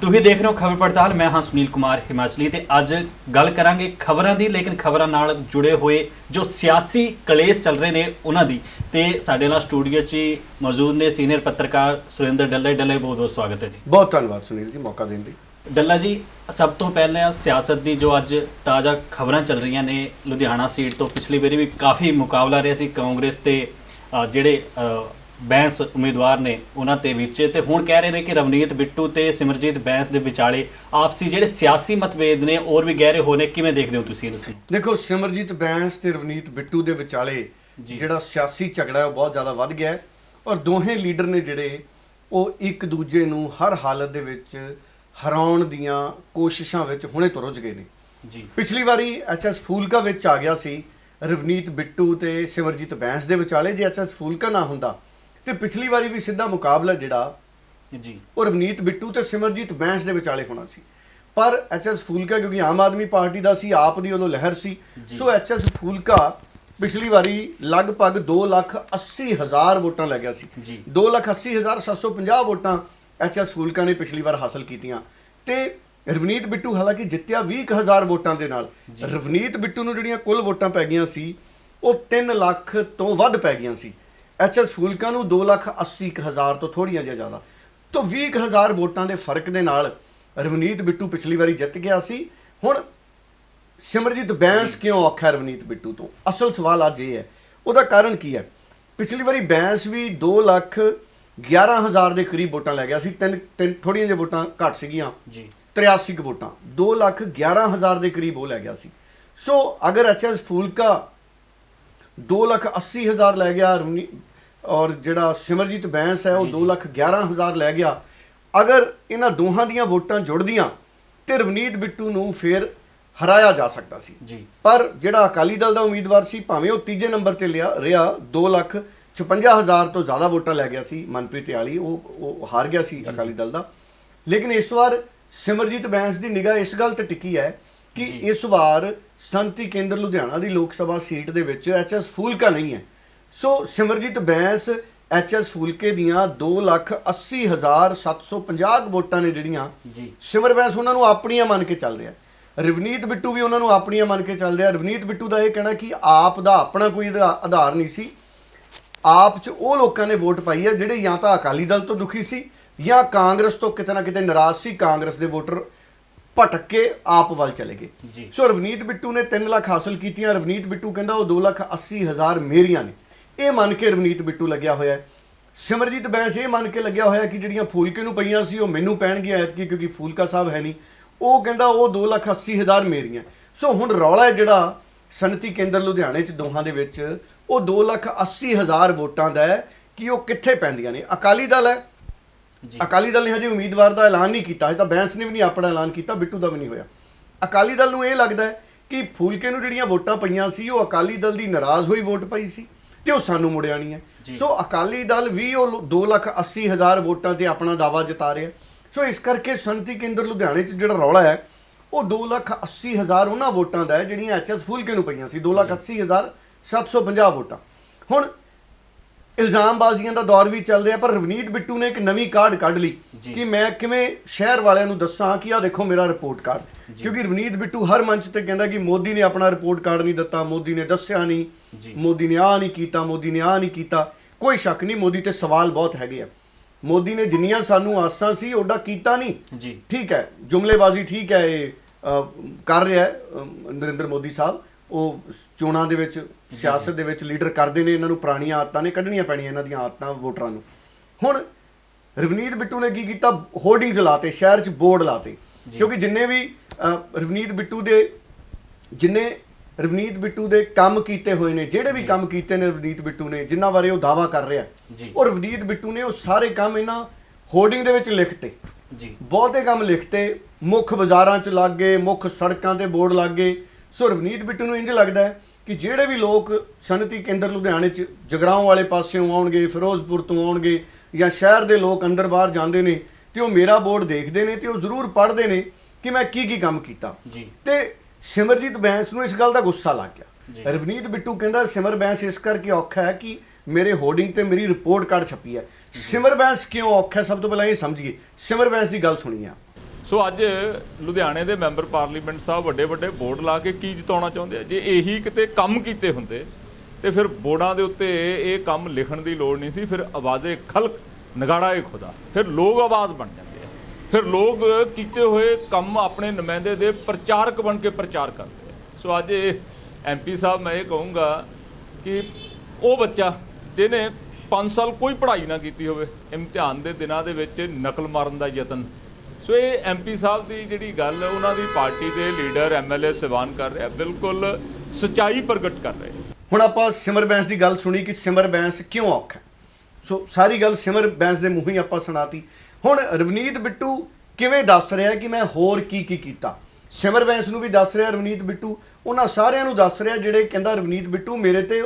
ਤੁਸੀਂ ਦੇਖ ਰਹੇ ਹੋ ਖਬਰ ਪੜਤਾਲ। ਮੈਂ ਹਾਂ ਸੁਨੀਲ ਕੁਮਾਰ ਹਿਮਾਚਲੀ ਤੇ ਅੱਜ ਗੱਲ ਕਰਾਂਗੇ ਖਬਰਾਂ ਦੀ ਲੇਕਿਨ ਖਬਰਾਂ ਨਾਲ ਜੁੜੇ ਹੋਏ ਜੋ ਸਿਆਸੀ ਕਲੇਸ਼ ਚੱਲ ਰਹੇ ਨੇ ਉਹਨਾਂ ਦੀ। ਤੇ ਸਾਡੇ ਨਾਲ ਸਟੂਡੀਓ 'ਚ ਮੌਜੂਦ ਨੇ ਸੀਨੀਅਰ ਪੱਤਰਕਾਰ ਸੁਰਿੰਦਰ ਡੱਲੇ। ਡੱਲੇ ਬਹੁਤ ਬਹੁਤ ਸਵਾਗਤ ਹੈ ਜੀ। ਬਹੁਤ ਧੰਨਵਾਦ ਸੁਨੀਲ ਜੀ ਮੌਕਾ ਦੇਣ ਲਈ। ਡੱਲਾ ਜੀ ਸਭ ਤੋਂ ਪਹਿਲਾਂ ਸਿਆਸਤ ਦੀ ਜੋ ਅੱਜ ਤਾਜ਼ਾ ਖਬਰਾਂ ਚੱਲ ਰਹੀਆਂ ਨੇ ਲੁਧਿਆਣਾ ਸੀਟ ਤੋਂ ਪਿਛਲੀ ਵਾਰੀ ਵੀ ਕਾਫੀ ਮੁਕਾਬਲਾ ਰਿਹਾ ਸੀ ਕਾਂਗਰਸ ਤੇ ਜਿਹੜੇ ਬੈਂਸ ਉਮੀਦਵਾਰ ਨੇ ਉਹਨਾਂ ਤੇ ਵਿੱਚ ਤੇ ਹੁਣ ਕਹਿ ਰਹੇ ਨੇ ਕਿ ਰਵਨੀਤ ਬਿੱਟੂ ਤੇ ਸਿਮਰਜੀਤ ਬੈਂਸ ਦੇ ਵਿਚਾਲੇ ਆਪਸੀ ਜਿਹੜੇ ਸਿਆਸੀ ਮਤਭੇਦ ਨੇ ਹੋਰ ਵੀ ਗਹਿਰੇ ਹੋਣੇ ਕਿਵੇਂ ਦੇਖਦੇ ਹੋ ਤੁਸੀਂ ਨੂੰ ਦੇਖੋ ਸਿਮਰਜੀਤ ਬੈਂਸ ਤੇ ਰਵਨੀਤ ਬਿੱਟੂ ਦੇ ਵਿਚਾਲੇ। ਜਿਹੜਾ ਸਿਆਸੀ ਝਗੜਾ ਹੈ ਉਹ ਬਹੁਤ ਜ਼ਿਆਦਾ ਵੱਧ ਗਿਆ ਹੈ ਔਰ ਦੋਹੇ ਲੀਡਰ ਨੇ ਜਿਹੜੇ ਉਹ ਇੱਕ ਦੂਜੇ ਨੂੰ ਹਰ ਹਾਲਤ ਦੇ ਵਿੱਚ ਹਰਾਉਣ ਦੀਆਂ ਕੋਸ਼ਿਸ਼ਾਂ ਵਿੱਚ ਹੁਣੇ ਤੋਂ ਰੁੱਝ ਗਏ ਨੇ। ਜੀ। ਪਿਛਲੀ ਵਾਰੀ ਐਚਐਸ ਫੂਲਕਾ ਵਿੱਚ ਆ ਗਿਆ ਸੀ ਰਵਨੀਤ ਬਿੱਟੂ ਤੇ ਸਿਮਰਜੀਤ ਬੈਂਸ ਦੇ ਵਿਚਾਲੇ। ਜੇ ਐਚਐਸ ਫੂਲਕਾ ਨਾ ਹੁੰਦਾ ਤੇ ਪਿਛਲੀ ਵਾਰੀ ਵੀ ਸਿੱਧਾ ਮੁਕਾਬਲਾ ਜਿਹੜਾ ਜੀ। ਉਹ ਰਵਨੀਤ ਬਿੱਟੂ ਤੇ ਸਿਮਰਜੀਤ ਬੈਂਸ ਦੇ ਵਿਚਾਲੇ ਹੋਣਾ ਸੀ। ਪਰ ਐਚਐਸ ਫੂਲਕਾ ਕਿਉਂਕਿ ਆਮ ਆਦਮੀ ਪਾਰਟੀ ਦਾ ਸੀ ਆਪ ਦੀ ਉਦੋਂ ਲਹਿਰ ਸੀ। ਸੋ ਐਚਐਸ ਫੂਲਕਾ ਪਿਛਲੀ ਵਾਰੀ ਲਗਭਗ 2 ਲੱਖ 80 ਹਜ਼ਾਰ ਵੋਟਾਂ ਲੈ ਗਿਆ ਸੀ। ਜੀ। 2 ਲੱਖ 80 ਹਜ਼ਾਰ 750 ਵੋਟਾਂ ਐਚਐਸ ਫੂਲਕਾ ਨੇ ਪਿਛਲੀ ਵਾਰ ਹਾਸਲ ਕੀਤੀਆਂ। ਤੇ ਰਵਨੀਤ ਬਿੱਟੂ ਹਾਲਾਂਕਿ ਜਿੱਤਿਆ 20 ਹਜ਼ਾਰ ਵੋਟਾਂ ਦੇ ਨਾਲ। ਰਵਨੀਤ ਬਿੱਟੂ ਨੂੰ ਜਿਹੜੀਆਂ ਕੁੱਲ ਵੋਟਾਂ ਪੈ ਗਈਆਂ ਸੀ ਉਹ 3 ਲੱਖ ਤੋਂ ਵੱਧ ਪੈ ਗਈਆਂ ਸੀ। ਐਚਐਸ ਫੂਲਕਾ ਨੂੰ 2 ਲੱਖ 80 ਕੁ ਹਜ਼ਾਰ ਤੋਂ ਥੋੜੀਆਂ ਜਿਹਾ ਜ਼ਿਆਦਾ। ਤੋਂ 20 ਕੁ ਹਜ਼ਾਰ ਵੋਟਾਂ ਦੇ ਫ਼ਰਕ ਦੇ ਨਾਲ ਰਵਨੀਤ ਬਿੱਟੂ ਪਿਛਲੀ ਵਾਰੀ ਜਿੱਤ ਗਿਆ ਸੀ। ਹੁਣ ਸਿਮਰਜੀਤ ਬੈਂਸ ਕਿਉਂ ਔਖਾ ਰਵਨੀਤ ਬਿੱਟੂ ਤੋਂ? ਅਸਲ ਸਵਾਲ ਅੱਜ ਇਹ ਹੈ। ਉਹਦਾ ਕਾਰਨ ਕੀ ਹੈ? ਪਿਛਲੀ ਵਾਰੀ ਬੈਂਸ ਵੀ 2 ਲੱਖ 11 ਹਜ਼ਾਰ ਦੇ ਕਰੀਬ ਵੋਟਾਂ ਲੈ ਗਿਆ ਸੀ। ਤਿੰਨ ਤਿੰਨ ਥੋੜੀਆਂ ਜਿਹੀਆਂ ਵੋਟਾਂ ਘੱਟ ਸੀਗੀਆਂ। ਜੀ। 83 ਕੁ ਵੋਟਾਂ। 2 ਲੱਖ 11 ਹਜ਼ਾਰ ਦੇ ਕਰੀਬ ਉਹ ਲੈ ਗਿਆ ਸੀ। ਸੋ ਅਗਰ ਐਚਐਸ ਫੂਲਕਾ 2 ਲੱਖ 80 ਹਜ਼ਾਰ ਲੈ ਗਿਆ ਔਰ ਜਿਹੜਾ ਸਿਮਰਜੀਤ ਬੈਂਸ ਹੈ ਉਹ ਜੀ, 2 ਲੱਖ 11 ਹਜ਼ਾਰ ਲੈ ਗਿਆ। ਅਗਰ ਇਹਨਾਂ ਦੋਹਾਂ ਦੀਆਂ ਵੋਟਾਂ ਜੁੜਦੀਆਂ ਤੇ ਰਵਨੀਤ ਬਿੱਟੂ ਨੂੰ ਫਿਰ ਹਰਾਇਆ ਜਾ ਸਕਦਾ ਸੀ। ਜੀ। ਪਰ ਜਿਹੜਾ ਅਕਾਲੀ ਦਲ ਦਾ ਉਮੀਦਵਾਰ ਸੀ ਭਾਵੇਂ ਉਹ ਤੀਜੇ ਨੰਬਰ ਤੇ ਲਿਆ ਰਿਹਾ 2 ਲੱਖ 56 ਹਜ਼ਾਰ ਤੋਂ ਜ਼ਿਆਦਾ ਵੋਟਾਂ ਲੈ ਗਿਆ ਸੀ ਮਨਪ੍ਰੀਤ ਆਲੀ ਉਹ ਉਹ ਹਾਰ ਗਿਆ ਸੀ ਅਕਾਲੀ ਦਲ ਦਾ। ਲੇਕਿਨ ਇਸ ਵਾਰ ਸਿਮਰਜੀਤ ਬੈਂਸ ਦੀ ਨਿਗਾਹ ਇਸ ਗੱਲ ਤੇ ਟਿਕੀ ਹੈ ਕਿ। ਇਸ ਵਾਰ ਸੰਤੀ ਕੇਂਦਰ ਲੁਧਿਆਣਾ ਦੀ ਲੋਕ ਸਭਾ ਸੀਟ ਦੇ ਵਿੱਚ ਐਚਐਸ ਫੂਲਕਾ ਨਹੀਂ ਹੈ। ਸੋ ਸਿਮਰਜੀਤ ਬੈਂਸ ਐਚਐਸ ਫੂਲਕੇ ਦੀਆਂ 2 ਲੱਖ 80 ਹਜ਼ਾਰ 750 ਵੋਟਾਂ ਨੇ ਜਿਹੜੀਆਂ ਜੀ। ਸਿਮਰ ਬੈਂਸ ਉਹਨਾਂ ਨੂੰ ਆਪਣੀਆਂ ਮੰਨ ਕੇ ਚੱਲ ਰਿਹਾ। ਰਵਨੀਤ ਬਿੱਟੂ ਵੀ ਉਹਨਾਂ ਨੂੰ ਆਪਣੀਆਂ ਮੰਨ ਕੇ ਚੱਲ ਰਿਹਾ। ਰਵਨੀਤ ਬਿੱਟੂ ਦਾ ਇਹ ਕਹਿਣਾ ਕਿ ਆਪ ਦਾ ਆਪਣਾ ਕੋਈ ਆਧਾ- ਆਧਾਰ ਨਹੀਂ ਸੀ। ਆਪ 'ਚ ਉਹ ਲੋਕਾਂ ਨੇ ਵੋਟ ਪਾਈ ਹੈ ਜਿਹੜੇ ਜਾਂ ਤਾਂ ਅਕਾਲੀ ਦਲ ਤੋਂ ਦੁਖੀ ਸੀ ਜਾਂ ਕਾਂਗਰਸ ਤੋਂ ਕਿਤੇ ਨਾ ਕਿਤੇ ਨਾਰਾਜ਼ ਸੀ ਕਾਂਗਰਸ ਦੇ ਵੋਟਰ ਭਟਕ ਕੇ ਆਪ ਵੱਲ ਚਲੇ ਗਏ। ਸੋ ਰਵਨੀਤ ਬਿੱਟੂ ਨੇ 3 ਲੱਖ ਹਾਸਲ ਕੀਤੀਆਂ। ਰਵਨੀਤ ਬਿੱਟੂ ਕਹਿੰਦਾ ਉਹ 2 ਲੱਖ 80 ਹਜ਼ਾਰ ਮੇਰੀਆਂ ਨੇ। ਇਹ ਮੰਨ ਕੇ ਰਵਨੀਤ ਬਿੱਟੂ ਲੱਗਿਆ ਹੋਇਆ ਹੈ। ਸਿਮਰਜੀਤ ਬੈਂਸ ਇਹ ਮੰਨ ਕੇ ਲੱਗਿਆ ਹੋਇਆ ਕਿ ਜਿਹੜੀਆਂ ਫੂਲਕੇ ਨੂੰ ਪਈਆਂ ਸੀ ਉਹ ਮੈਨੂੰ ਪੈਣਗੀਆਂ ਐਤਕੀ ਕਿਉਂਕਿ ਫੂਲਕਾ ਸਾਹਿਬ ਹੈ ਨਹੀਂ। ਉਹ ਕਹਿੰਦਾ ਉਹ 2 ਲੱਖ 80 ਹਜ਼ਾਰ ਮੇਰੀਆਂ। ਸੋ ਹੁਣ ਰੌਲਾ ਜਿਹੜਾ ਸਨਤੀ ਕੇਂਦਰ ਲੁਧਿਆਣੇ ਚ ਦੋਹਾਂ ਦੇ ਵਿੱਚ ਉਹ 2 ਲੱਖ 80 ਹਜ਼ਾਰ ਵੋਟਾਂ ਦਾ ਹੈ ਕਿ ਉਹ ਕਿੱਥੇ ਪੈਂਦੀਆਂ ਨੇ। ਅਕਾਲੀ ਦਲ ਹੈ। ਜੀ। ਅਕਾਲੀ ਦਲ ਨੇ ਹਜੇ ਉਮੀਦਵਾਰ ਦਾ ਐਲਾਨ ਨਹੀਂ ਕੀਤਾ। ਹਜੇ ਤਾਂ ਬੈਂਸ ਨੇ ਵੀ ਨਹੀਂ ਆਪਣਾ ਐਲਾਨ ਕੀਤਾ ਬਿੱਟੂ ਦਾ ਵੀ ਨਹੀਂ ਹੋਇਆ। ਅਕਾਲੀ ਦਲ ਨੂੰ ਇਹ ਲੱਗਦਾ ਹੈ ਕਿ ਫੂਲਕੇ ਨੂੰ ਜਿਹੜੀਆਂ ਵੋਟਾਂ ਪਈਆਂ ਸੀ ਉਹ ਅਕਾਲੀ ਦਲ ਦੀ ਨਾਰਾਜ਼ ਹੋਈ ਵੋਟ ਪਈ ਸੀ। ਤੇ ਉਹ ਸਾਨੂੰ ਮੁੜਿਆ ਨਹੀਂ ਹੈ। ਸੋ ਅਕਾਲੀ ਦਲ ਵੀ ਉਹ 2 ਲੱਖ 80 ਹਜ਼ਾਰ ਵੋਟਾਂ ਤੇ ਆਪਣਾ ਦਾਵਾ ਜਤਾ ਰਿਹਾ ਸੋ ਇਸ ਕਰਕੇ ਸੰਤੀ ਕੇਂਦਰ ਲੁਧਿਆਣੇ 'ਚ ਜਿਹੜਾ ਰੌਲਾ ਹੈ ਉਹ 2 ਲੱਖ 80 ਹਜ਼ਾਰ ਉਹਨਾਂ ਵੋਟਾਂ ਦਾ ਹੈ ਜਿਹੜੀਆਂ ਐਚਐਸ ਫੂਲਕੇ ਨੂੰ ਪਈਆਂ ਸੀ। 2 ਲੱਖ 80 ਹਜ਼ਾਰ 750 ਵੋਟਾਂ। ਹੁਣ ਇਲਜ਼ਾਮਬਾਜ਼ੀਆਂ ਦਾ ਦੌਰ ਵੀ ਚੱਲ ਰਿਹਾ ਪਰ ਰਵਨੀਤ ਬਿੱਟੂ ਨੇ ਇੱਕ ਨਵੀਂ ਕਾਰਡ ਕੱਢ ਲਈ। ਕਿ ਮੈਂ ਕਿਵੇਂ ਸ਼ਹਿਰ ਵਾਲਿਆਂ ਨੂੰ ਦੱਸਾਂ ਕਿ ਆਹ ਦੇਖੋ ਮੇਰਾ ਰਿਪੋਰਟ ਕਾਰਡ। ਕਿਉਂਕਿ ਰਵਨੀਤ ਬਿੱਟੂ ਹਰ ਮੰਚ ਤੇ ਕਹਿੰਦਾ ਕਿ ਮੋਦੀ ਨੇ ਆਪਣਾ ਰਿਪੋਰਟ ਕਾਰਡ ਨਹੀਂ ਦਿੱਤਾ ਮੋਦੀ ਨੇ ਦੱਸਿਆ ਨਹੀਂ। ਮੋਦੀ ਨੇ ਆਹ ਨਹੀਂ ਕੀਤਾ ਮੋਦੀ ਨੇ ਆਹ ਨਹੀਂ ਕੀਤਾ ਕੋਈ ਸ਼ੱਕ ਨਹੀਂ ਮੋਦੀ ਤੇ ਸਵਾਲ ਬਹੁਤ ਹੈਗੇ ਆ ਮੋਦੀ ਨੇ ਜਿੰਨੀਆਂ ਸਾਨੂੰ ਆਸਾਂ ਸੀ ਉਹਦਾ ਕੀਤਾ ਨਹੀਂ ਜੀ ਠੀਕ ਹੈ ਜੁਮਲੇਬਾਜ਼ੀ ਠੀਕ ਹੈ ਇਹ ਕਰ ਰਿਹਾ ਹੈ ਨਰਿੰਦਰ ਮੋਦੀ ਸਾਹਿਬ ਉਹ ਚੋਣਾਂ ਦੇ ਵਿੱਚ ਸਿਆਸਤ ਦੇ ਵਿੱਚ ਲੀਡਰ ਕਰਦੇ ਨੇ ਇਹਨਾਂ ਨੂੰ ਪੁਰਾਣੀਆਂ ਆਦਤਾਂ ਨੇ ਕੱਢਣੀਆਂ ਪੈਣੀਆਂ ਇਹਨਾਂ ਦੀਆਂ ਆਦਤਾਂ ਵੋਟਰਾਂ ਨੂੰ। ਹੁਣ ਰਵਨੀਤ ਬਿੱਟੂ ਨੇ ਕੀ ਕੀਤਾ? ਹੋਰਡਿੰਗਸ ਲਾਤੇ ਸ਼ਹਿਰ 'ਚ ਬੋਰਡ ਲਾਤੇ। ਕਿਉਂਕਿ ਜਿੰਨੇ ਵੀ ਰਵਨੀਤ ਬਿੱਟੂ ਦੇ ਜਿੰਨੇ ਰਵਨੀਤ ਬਿੱਟੂ ਦੇ ਕੰਮ ਕੀਤੇ ਹੋਏ ਨੇ ਜਿਹੜੇ ਵੀ ਕੰਮ ਕੀਤੇ ਨੇ ਰਵਨੀਤ ਬਿੱਟੂ ਨੇ ਜਿਨ੍ਹਾਂ ਬਾਰੇ ਉਹ ਦਾਵਾ ਕਰ ਰਿਹਾ। ਉਹ ਰਵਨੀਤ ਬਿੱਟੂ ਨੇ ਉਹ ਸਾਰੇ ਕੰਮ ਇਹਨਾਂ ਹੋਰਡਿੰਗ ਦੇ ਵਿੱਚ ਲਿਖਤੇ। ਜੀ। ਬਹੁਤੇ ਕੰਮ ਲਿਖਤੇ। ਮੁੱਖ ਬਾਜ਼ਾਰਾਂ 'ਚ ਲੱਗ ਗਏ ਮੁੱਖ ਸੜਕਾਂ ਤੇ ਬੋਰਡ ਲੱਗ ਗਏ। ਸੋ ਰਵਨੀਤ ਬਿੱਟੂ ਨੂੰ ਇੰਜ ਲੱਗਦਾ ਹੈ ਕਿ ਜਿਹੜੇ ਵੀ ਲੋਕ ਸਨਅਤੀ ਕੇਂਦਰ ਲੁਧਿਆਣੇ 'ਚ ਜਗਰਾਉਂ ਵਾਲੇ ਪਾਸਿਓਂ ਆਉਣਗੇ ਫਿਰੋਜ਼ਪੁਰ ਤੋਂ ਆਉਣਗੇ ਜਾਂ ਸ਼ਹਿਰ ਦੇ ਲੋਕ ਅੰਦਰ ਬਾਹਰ ਜਾਂਦੇ ਨੇ ਤੇ ਉਹ ਮੇਰਾ ਬੋਰਡ ਦੇਖਦੇ ਨੇ ਤੇ ਉਹ ਜ਼ਰੂਰ ਪੜ੍ਹਦੇ ਨੇ ਕਿ ਮੈਂ ਕੀ ਕੀ ਕੰਮ ਕੀਤਾ। ਤੇ ਸਿਮਰਜੀਤ ਬੈਂਸ ਨੂੰ ਇਸ ਗੱਲ ਦਾ ਗੁੱਸਾ ਲੱਗ। ਗਿਆ। ਰਵਨੀਤ ਬਿੱਟੂ ਕਹਿੰਦਾ ਸਿਮਰ ਬੈਂਸ ਇਸ ਕਰਕੇ ਔਖਾ ਹੈ ਕਿ ਮੇਰੇ ਹੋਰਡਿੰਗ ਤੇ ਮੇਰੀ ਰਿਪੋਰਟ ਕਾਰਡ ਛਪੀ ਹੈ। ਸਿਮਰ ਬੈਂਸ ਕਿਉਂ ਔਖਾ? ਸਭ ਤੋਂ ਪਹਿਲਾਂ ਇਹ ਸਮਝੀਏ। ਸਿਮਰ ਬੈਂਸ ਦੀ ਗੱਲ ਸੁਣੀਏ ਸੋ ਅੱਜ ਲੁਧਿਆਣੇ ਦੇ ਮੈਂਬਰ ਪਾਰਲੀਮੈਂਟ ਸਾਹਿਬ ਵੱਡੇ ਵੱਡੇ ਬੋਰਡ ਲਾ ਕੇ ਕੀ ਜਿਤਾਉਣਾ ਚਾਹੁੰਦੇ ਆ? ਜੇ ਇਹੀ ਕਿਤੇ ਕੰਮ ਕੀਤੇ ਹੁੰਦੇ, ਤੇ ਫਿਰ ਬੋਰਡਾਂ ਦੇ ਉੱਤੇ ਇਹ ਕੰਮ ਲਿਖਣ ਦੀ ਲੋੜ ਨਹੀਂ ਸੀ, ਫਿਰ ਆਵਾਜ਼ੇ ਖਲਕ, ਨਗਾੜਾ ਏ ਖੁਦਾ। ਫਿਰ ਲੋਕ ਆਵਾਜ਼ ਬਣ ਜਾਂਦੇ ਆ। ਫਿਰ ਲੋਕ ਕੀਤੇ ਹੋਏ ਕੰਮ ਆਪਣੇ ਨੁਮਾਇੰਦੇ ਦੇ ਪ੍ਰਚਾਰਕ ਬਣ ਕੇ ਪ੍ਰਚਾਰ ਕਰਦੇ ਆ। ਸੋ ਅੱਜ ਐਮਪੀ ਸਾਹਿਬ ਮੈਂ ਇਹ ਕਹੂੰਗਾ ਕਿ ਉਹ ਬੱਚਾ ਜਿਹਨੇ 5 ਸਾਲ ਕੋਈ ਪੜ੍ਹਾਈ ਨਾ ਕੀਤੀ ਹੋਵੇ, ਇਮਤਿਹਾਨ ਦੇ ਦਿਨਾਂ ਦੇ ਵਿੱਚ ਨਕਲ ਮਾਰਨ ਦਾ ਯਤਨ ਸੋ ਇਹ ਐਮਪੀ ਸਾਹਿਬ ਦੀ ਜਿਹੜੀ ਗੱਲ ਉਹਨਾਂ ਦੀ ਪਾਰਟੀ ਦੇ ਲੀਡਰ ਐਮਐਲਏ ਸਿਵਾਨ ਕਰ ਰਿਹਾ, ਬਿਲਕੁਲ ਸਚਾਈ ਪ੍ਰਗਟ ਕਰ ਰਹੇ ਹੁਣ ਆਪਾਂ ਸਿਮਰ ਬੈਂਸ ਦੀ ਗੱਲ ਸੁਣੀ ਕਿ ਸਿਮਰ ਬੈਂਸ ਕਿਉਂ ਔਖਾ ਸੋ ਸਾਰੀ ਗੱਲ ਸਿਮਰ ਬੈਂਸ ਦੇ ਮੂੰਹ ਹੀ ਆਪਾਂ ਸੁਣਾਤੀ। ਹੁਣ ਰਵਨੀਤ ਬਿੱਟੂ ਕਿਵੇਂ ਦੱਸ ਰਿਹਾ ਕਿ ਮੈਂ ਹੋਰ ਕੀ ਕੀ ਕੀਤਾ? ਸਿਮਰ ਬੈਂਸ ਨੂੰ ਵੀ ਦੱਸ ਰਿਹਾ, ਰਵਨੀਤ ਬਿੱਟੂ, ਉਹਨਾਂ ਸਾਰਿਆਂ ਨੂੰ ਦੱਸ ਰਿਹਾ, ਜਿਹੜੇ ਕਹਿੰਦਾ ਰਵਨੀਤ ਬਿੱਟੂ ਮੇਰੇ ਤੇ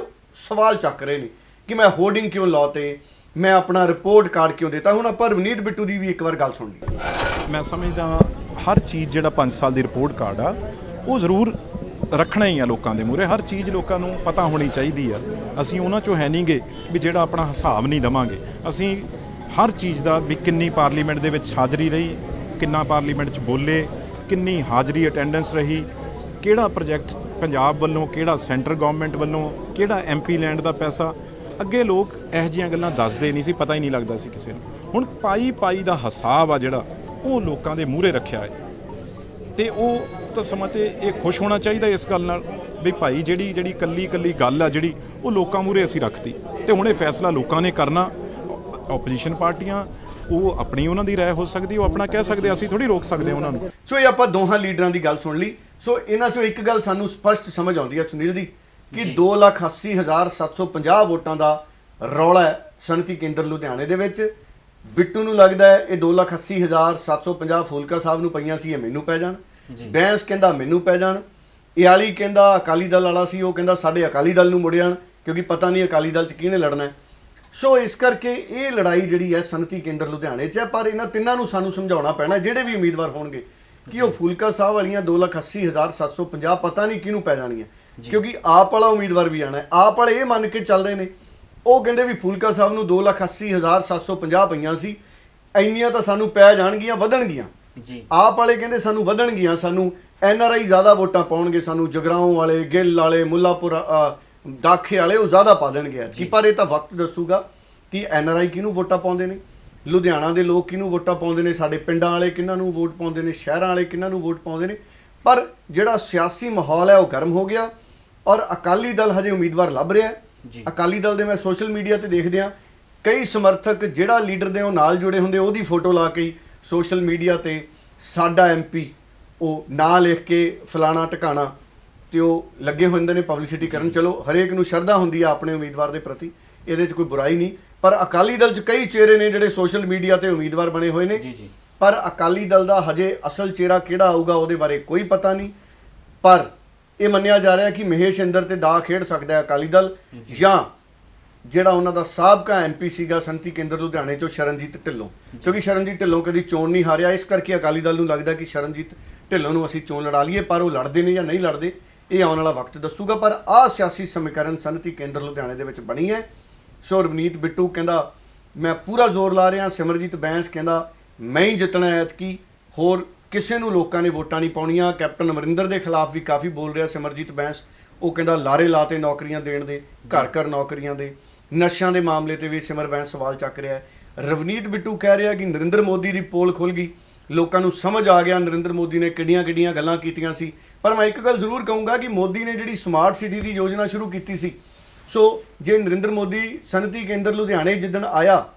ਸਵਾਲ ਚੱਕ ਰਹੇ ਨੇ ਕਿ ਮੈਂ ਹੋਰਡਿੰਗ ਕਿਉਂ ਲਾਤੇ? ਮੈਂ ਆਪਣਾ ਰਿਪੋਰਟ ਕਾਰਡ ਕਿਉਂ ਦਿੱਤਾ? ਹੁਣ ਆਪਾਂ ਰਵਨੀਤ ਬਿੱਟੂ ਦੀ ਵੀ ਇੱਕ ਵਾਰ ਗੱਲ ਸੁਣ ਲਈ। ਮੈਂ ਸਮਝਦਾ ਹਰ ਚੀਜ਼ ਜਿਹੜਾ 5 ਸਾਲ ਦੀ ਰਿਪੋਰਟ ਕਾਰਡ ਆ, ਉਹ ਜ਼ਰੂਰ ਰੱਖਣਾ ਹੀ ਆ ਲੋਕਾਂ ਦੇ ਮੂਹਰੇ। ਹਰ ਚੀਜ਼ ਲੋਕਾਂ ਨੂੰ ਪਤਾ ਹੋਣੀ ਚਾਹੀਦੀ ਆ। ਅਸੀਂ ਉਹਨਾਂ ਚੋਂ ਹੈ ਨਹੀਂਗੇ ਵੀ ਜਿਹੜਾ ਆਪਣਾ ਹਿਸਾਬ ਨਹੀਂ ਦਵਾਂਗੇ। ਅਸੀਂ ਹਰ ਚੀਜ਼ ਦਾ ਵੀ ਕਿੰਨੀ ਪਾਰਲੀਮੈਂਟ ਦੇ ਵਿੱਚ ਹਾਜ਼ਰੀ ਰਹੀ, ਕਿੰਨਾ ਪਾਰਲੀਮੈਂਟ 'ਚ ਬੋਲੇ, ਕਿੰਨੀ ਹਾਜ਼ਰੀ ਅਟੈਂਡੈਂਸ ਰਹੀ, ਕਿਹੜਾ ਪ੍ਰੋਜੈਕਟ ਪੰਜਾਬ ਵੱਲੋਂ, ਕਿਹੜਾ ਸੈਂਟਰ ਗਵਰਨਮੈਂਟ ਵੱਲੋਂ, ਕਿਹੜਾ ਐਮਪੀ ਲੈਂਡ ਦਾ ਪੈਸਾ ਅੱਗੇ ਲੋਕ ਇਹੋ ਜਿਹੀਆਂ ਗੱਲਾਂ ਦੱਸਦੇ ਨਹੀਂ ਸੀ, ਪਤਾ ਹੀ ਨਹੀਂ ਲੱਗਦਾ ਸੀ ਕਿਸੇ ਨੂੰ। ਹੁਣ ਪਾਈ ਪਾਈ ਦਾ ਹਿਸਾਬ ਆ ਜਿਹੜਾ, ਉਹ ਲੋਕਾਂ ਦੇ ਮੂਹਰੇ ਰੱਖਿਆ ਹੈ। ਤੇ ਉਹ ਤਾਂ ਸਮਾਂ ਤੇ ਇਹ ਖੁਸ਼ ਹੋਣਾ ਚਾਹੀਦਾ ਇਸ ਗੱਲ ਨਾਲ ਵੀ ਭਾਈ ਜਿਹੜੀ ਜਿਹੜੀ ਕੱਲੀ ਕੱਲੀ ਗੱਲ ਆ ਜਿਹੜੀ, ਉਹ ਲੋਕਾਂ ਮੂਹਰੇ ਅਸੀਂ ਰੱਖਤੀ। ਤੇ ਹੁਣ ਇਹ ਫੈਸਲਾ ਲੋਕਾਂ ਨੇ ਕਰਨਾ। ਆਪੋਜੀਸ਼ਨ ਪਾਰਟੀਆਂ, ਉਹ ਆਪਣੀ ਉਹਨਾਂ ਦੀ ਰਾਏ ਹੋ ਸਕਦੀ, ਉਹ ਆਪਣਾ ਕਹਿ ਸਕਦੇ, ਅਸੀਂ ਥੋੜੀ ਰੋਕ ਸਕਦੇ ਉਹਨਾਂ ਨੂੰ। ਸੋ ਇਹ ਆਪਾਂ ਦੋਹਾਂ ਲੀਡਰਾਂ ਦੀ ਗੱਲ ਸੁਣ ਲਈ। ਸੋ ਇਹਨਾਂ ਚੋਂ ਇੱਕ ਗੱਲ ਸਾਨੂੰ ਸਪਸ਼ਟ ਸਮਝ ਆਉਂਦੀ ਹੈ ਸੁਨੀਲ ਦੀ। ਕਿ 280750 ਵੋਟਾਂ ਦਾ ਰੌਲਾ ਹੈ ਸਨਤੀ ਕੇਂਦਰ ਲੁਧਿਆਣੇ ਦੇ ਵਿੱਚ। ਬਿੱਟੂ ਨੂੰ ਲੱਗਦਾ ਹੈ ਇਹ 280750 ਫੂਲਕਾ ਸਾਹਿਬ ਨੂੰ ਪਈਆਂ ਸੀ ਇਹ ਮੈਨੂੰ ਪੈ ਜਾਣ। ਬੈਂਸ ਕਹਿੰਦਾ ਮੈਨੂੰ ਪੈ ਜਾਣ। ਇਆਲੀ ਕਹਿੰਦਾ ਅਕਾਲੀ ਦਲ ਵਾਲਾ ਸੀ ਉਹ ਕਹਿੰਦਾ ਸਾਡੇ ਅਕਾਲੀ ਦਲ ਨੂੰ ਮੁੜ ਜਾਣ ਕਿਉਂਕਿ ਪਤਾ ਨਹੀਂ ਅਕਾਲੀ ਦਲ 'ਚ ਕਿਹਨੇ ਲੜਨਾ ਸੋ ਇਸ ਕਰਕੇ ਇਹ ਲੜਾਈ ਜਿਹੜੀ ਹੈ ਸਨਤੀ ਕੇਂਦਰ ਲੁਧਿਆਣੇ 'ਚ ਹੈ ਪਰ ਇਹਨਾਂ ਤਿੰਨਾਂ ਨੂੰ ਸਾਨੂੰ ਸਮਝਾਉਣਾ ਪੈਣਾ ਜਿਹੜੇ ਵੀ ਉਮੀਦਵਾਰ ਹੋਣਗੇ ਕਿ ਉਹ ਫੂਲਕਾ ਸਾਹਿਬ ਵਾਲੀਆਂ 280750 ਪਤਾ ਨਹੀਂ ਕਿਹਨੂੰ ਪੈ ਜਾਣੀਆਂ ਕਿਉਂਕਿ ਆਪ ਵਾਲਾ ਉਮੀਦਵਾਰ ਵੀ ਆਣਾ ਹੈ। ਆਪ ਵਾਲੇ ਇਹ ਮੰਨ ਕੇ ਚੱਲ ਰਹੇ ਨੇ ਉਹ ਕਹਿੰਦੇ ਵੀ ਫੂਲਕਾ ਸਾਹਿਬ ਨੂੰ 280750 ਪਈਆਂ ਸੀ ਇੰਨੀਆਂ ਤਾਂ ਸਾਨੂੰ ਪੈ ਜਾਣਗੀਆਂ ਵਧਣਗੀਆਂ। ਜੀ। ਆਪ ਵਾਲੇ ਕਹਿੰਦੇ ਸਾਨੂੰ ਵਧਣਗੀਆਂ ਸਾਨੂੰ ਐਨ ਆਰ ਆਈ ਜ਼ਿਆਦਾ ਵੋਟਾਂ ਪਾਉਣਗੇ ਸਾਨੂੰ ਜਗਰਾਉਂ ਵਾਲੇ ਗਿੱਲ ਵਾਲੇ ਮੁੱਲਾਪੁਰ ਦਾਖੇ ਵਾਲੇ ਉਹ ਜ਼ਿਆਦਾ ਪਾ ਦੇਣਗੇ ਕਿ ਪਰ ਇਹ ਤਾਂ ਵਕਤ ਦੱਸੂਗਾ ਕਿ ਐਨ ਆਰ ਆਈ ਕਿਹਨੂੰ ਵੋਟਾਂ ਪਾਉਂਦੇ ਨੇ? ਲੁਧਿਆਣਾ ਦੇ ਲੋਕ ਕਿਹਨੂੰ ਵੋਟਾਂ ਪਾਉਂਦੇ ਨੇ? ਸਾਡੇ ਪਿੰਡਾਂ ਵਾਲੇ ਕਿਹਨਾਂ ਨੂੰ ਵੋਟ ਪਾਉਂਦੇ ਨੇ? ਸ਼ਹਿਰਾਂ ਵਾਲੇ ਕਿਹਨਾਂ ਨੂੰ ਵੋਟ ਪਾਉਂਦੇ ਨੇ? ਪਰ ਜਿਹੜਾ ਸਿਆਸੀ ਮਾਹੌਲ ਹੈ ਉਹ ਗਰਮ ਹੋ ਗਿਆ ਔਰ ਅਕਾਲੀ ਦਲ ਹਜੇ ਉਮੀਦਵਾਰ ਲੱਭ ਰਿਹਾ ਹੈ। ਜੀ। ਅਕਾਲੀ ਦਲ ਦੇ ਮੈਂ ਸੋਸ਼ਲ ਮੀਡੀਆ ਤੇ ਦੇਖਦੇ ਆ ਕਈ ਸਮਰਥਕ ਜਿਹੜਾ ਲੀਡਰ ਦੇ ਉਹ ਨਾਲ ਜੁੜੇ ਹੁੰਦੇ ਉਹਦੀ ਫੋਟੋ ਲਾ ਕੇ ਸੋਸ਼ਲ ਮੀਡੀਆ ਤੇ ਸਾਡਾ ਐਮਪੀ ਉਹ ਨਾਂ ਲਿਖ ਕੇ ਫਲਾਣਾ ਟਿਕਾਣਾ ਤੇ ਉਹ ਲੱਗੇ ਹੋਏ ਹੁੰਦੇ ਨੇ ਪਬਲਿਸਿਟੀ ਕਰਨ। ਚਲੋ ਹਰੇਕ ਨੂੰ ਸ਼ਰਧਾ ਹੁੰਦੀ ਆ ਆਪਣੇ ਉਮੀਦਵਾਰ ਦੇ ਪ੍ਰਤੀ ਇਹਦੇ 'ਚ ਕੋਈ ਬੁਰਾਈ ਨਹੀਂ। ਪਰ ਅਕਾਲੀ ਦਲ 'ਚ ਕਈ ਚਿਹਰੇ ਨੇ ਜਿਹੜੇ ਸੋਸ਼ਲ ਮੀਡੀਆ ਤੇ ਉਮੀਦਵਾਰ ਬਣੇ ਹੋਏ ਨੇ। ਜੀ ਜੀ। ਪਰ ਅਕਾਲੀ ਦਲ ਦਾ ਹਜੇ ਅਸਲ ਚਿਹਰਾ ਕਿਹੜਾ ਆਊਗਾ ਉਹਦੇ ਬਾਰੇ ਕੋਈ ਪਤਾ ਨਹੀਂ। ਪਰ ਇਹ ਮੰਨਿਆ ਜਾ ਰਿਹਾ ਕਿ ਮਹੇਸ਼ ਅੰਦਰ ਤੇ ਦਾ ਖੇਡ ਸਕਦਾ ਹੈ ਅਕਾਲੀ ਦਲ ਜਾਂ ਜਿਹੜਾ ਉਹਨਾਂ ਦਾ ਸਾਬਕਾ ਐਮਪੀ ਸੀਗਾ ਸੰਤੀ ਕੇਂਦਰ ਲੁਧਿਆਣੇ ਚੋਂ ਸ਼ਰਨਜੀਤ ਢਿੱਲੋਂ। ਕਿਉਂਕਿ ਸ਼ਰਨਜੀਤ ਢਿੱਲੋਂ ਕਦੀ ਚੋਣ ਨਹੀਂ ਹਾਰਿਆ। ਇਸ ਕਰਕੇ ਅਕਾਲੀ ਦਲ ਨੂੰ ਲੱਗਦਾ ਕਿ ਸ਼ਰਨਜੀਤ ਢਿੱਲੋਂ ਨੂੰ ਅਸੀਂ ਚੋਣ ਲੜਾ ਲਈਏ ਪਰ ਉਹ ਲੜਦੇ ਨੇ ਜਾਂ ਨਹੀਂ ਲੜਦੇ ਇਹ ਆਉਣ ਵਾਲਾ ਵਕਤ ਦੱਸੂਗਾ। ਪਰ ਆਹ ਸਿਆਸੀ ਸਮੀਕਰਨ ਸੰਤੀ ਕੇਂਦਰ ਲੁਧਿਆਣੇ ਦੇ ਵਿੱਚ ਬਣੀ ਹੈ। ਸੋ ਰਵਨੀਤ ਬਿੱਟੂ ਕਹਿੰਦਾ ਮੈਂ ਪੂਰਾ ਜ਼ੋਰ ਲਾ ਰਿਹਾ। ਸਿਮਰਜੀਤ ਬੈਂਸ ਕਹਿੰਦਾ ਮੈਂ ਹੀ ਜਿੱਤਣਾ ਐਤਕੀ। ਹੋਰ ਕਿਸੇ ਨੂੰ ਲੋਕਾਂ ਨੇ ਵੋਟਾਂ ਨਹੀਂ ਪਾਉਣੀਆਂ। ਕੈਪਟਨ ਅਮਰਿੰਦਰ ਦੇ ਖਿਲਾਫ ਵੀ ਕਾਫੀ ਬੋਲ ਰਿਹਾ ਸਿਮਰਜੀਤ ਬੈਂਸ। ਉਹ ਕਹਿੰਦਾ ਲਾਰੇ ਲਾਤੇ ਨੌਕਰੀਆਂ ਦੇਣ ਦੇ, ਘਰ ਘਰ ਨੌਕਰੀਆਂ ਦੇ। ਨਸ਼ਿਆਂ ਦੇ ਮਾਮਲੇ ਤੇ ਵੀ ਸਿਮਰ ਬੈਂਸ ਸਵਾਲ ਚੱਕ ਰਿਹਾ ਹੈ। ਰਵਨੀਤ ਬਿੱਟੂ ਕਹਿ ਰਿਹਾ ਕਿ ਨਰਿੰਦਰ ਮੋਦੀ ਦੀ ਪੋਲ ਖੁੱਲ ਗਈ। ਲੋਕਾਂ ਨੂੰ ਸਮਝ ਆ ਗਿਆ ਨਰਿੰਦਰ ਮੋਦੀ ਨੇ ਕਿੱਡੀਆਂ-ਕਿੱਡੀਆਂ ਗੱਲਾਂ ਕੀਤੀਆਂ ਸੀ। ਪਰ ਮੈਂ ਇੱਕ ਗੱਲ ਜ਼ਰੂਰ ਕਹੂੰਗਾ ਕਿ ਮੋਦੀ ਨੇ ਜਿਹੜੀ ਸਮਾਰਟ ਸਿਟੀ ਦੀ ਯੋਜਨਾ ਸ਼ੁਰੂ ਕੀਤੀ ਸੀ। ਸੋ ਜੇ ਨਰਿੰਦਰ ਮੋਦੀ ਸਨਤੀ ਕੇਂਦਰ ਲੁਧਿਆਣੇ ਜਿੱਦਣ ਆਇਆ